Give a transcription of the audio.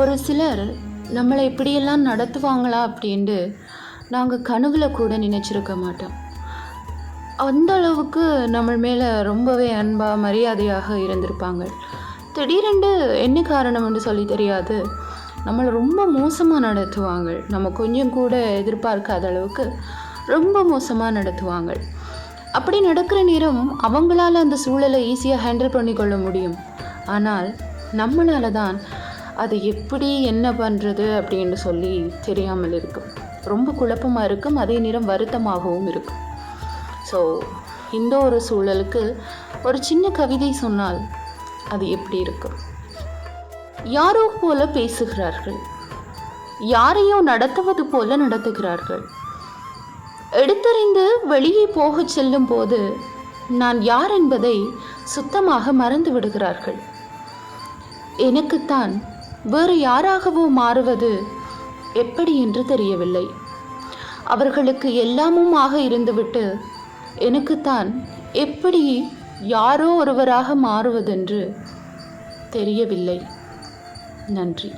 ஒரு சிலர் நம்மளை இப்படியெல்லாம் நடத்துவாங்களா அப்படின்ட்டு நாங்கள் கனவுல கூட நினச்சிருக்க மாட்டோம். அந்த அளவுக்கு நம்ம மேலே ரொம்பவே அன்பாக மரியாதையாக இருந்திருப்பாங்க. திடீரென்று என்ன காரணம்னு சொல்லி தெரியாது. நம்மளை ரொம்ப மோசமாக நடத்துவாங்க. நம்ம கொஞ்சம் கூட எதிர்பார்க்காத அளவுக்கு ரொம்ப மோசமாக நடத்துவாங்க. அப்படி நடக்கிற நேரம் அவங்களால அந்த சூழலை ஈஸியாக ஹேண்டில் பண்ணிக்கொள்ள முடியும். ஆனால் நம்மளால தான் அது எப்படி என்ன பண்ணுறது அப்படின்னு சொல்லி தெரியாமல் இருக்கும். ரொம்ப குழப்பமாக இருக்கும். அதே நேரம் வருத்தமாகவும் இருக்கும். ஸோ இந்த ஒரு சூழலுக்கு ஒரு சின்ன கவிதை சொன்னால் அது எப்படி இருக்கும்? யாரோ போல பேசுகிறார்கள். யாரையோ நடத்துவது போல நடத்துகிறார்கள். எடுத்தறிந்து வெளியே போகச் செல்லும் போது நான் யார் என்பதை சுத்தமாக மறந்து விடுகிறார்கள். எனக்குத்தான் வேறு யாராகவோ மாறுவது எப்படி என்று தெரியவில்லை. அவர்களுக்கு எல்லாமுமாக இருந்துவிட்டு எனக்குத்தான் எப்படி யாரோ ஒருவராக மாறுவதென்று தெரியவில்லை. நன்றி.